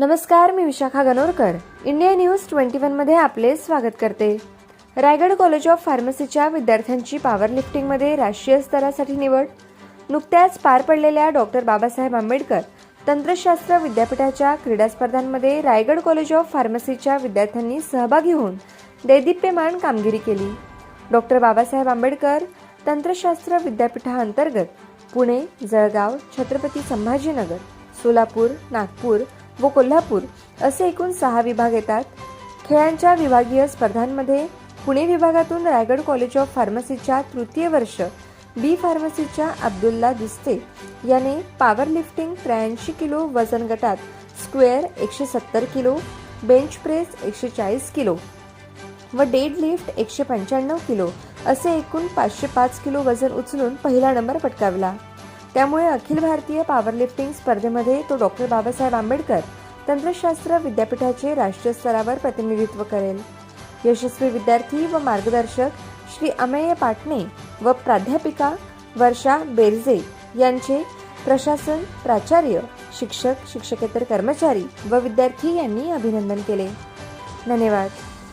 नमस्कार मी Vishakha Ganorkar. India news twenty वनमध्ये आपले स्वागत करते. रायगड कॉलेज ऑफ फार्मसीच्या विद्यार्थ्यांची पॉवर लिफ्टिंगमध्ये राष्ट्रीय स्तरासाठी निवड. नुकत्याच पार पडलेल्या डॉक्टर बाबासाहेब आंबेडकर तंत्रशास्त्र विद्यापीठाच्या क्रीडा स्पर्धांमध्ये रायगड कॉलेज ऑफ फार्मसीच्या विद्यार्थ्यांनी सहभागी होऊन दैदिप्यमान कामगिरी केली. डॉक्टर बाबासाहेब आंबेडकर तंत्रशास्त्र विद्यापीठाअंतर्गत पुणे जळगाव छत्रपती संभाजीनगर सोलापूर नागपूर व कोल्हापूर असे एकूण सहा विभाग येतात. खेळांच्या विभागीय स्पर्धांमध्ये पुणे विभागातून रायगड कॉलेज ऑफ फार्मसीच्या तृतीय वर्ष बी फार्मसीच्या अब्दुल्ला दिस्ते याने पॉवर लिफ्टिंग त्र्याऐंशी किलो वजन गटात स्क्वेअर एकशे सत्तर किलो बेंच प्रेस एकशे चाळीस किलो व डेड लिफ्ट एकशे पंच्याण्णव किलो असे एकूण पाचशे पाच किलो वजन उचलून पहिला नंबर पटकावला. त्यामुळे अखिल भारतीय पॉवरलिफ्टिंग स्पर्धेमध्ये तो डॉक्टर बाबासाहेब आंबेडकर तंत्रशास्त्र विद्यापीठाचे राष्ट्रीय स्तरावर प्रतिनिधित्व करेल. यशस्वी विद्यार्थी व मार्गदर्शक श्री अमेय पाटणे व प्राध्यापिका वर्षा बेरजे यांचे प्रशासन प्राचार्य शिक्षक शिक्षकेतर कर्मचारी व विद्यार्थी यांनी अभिनंदन केले. धन्यवाद.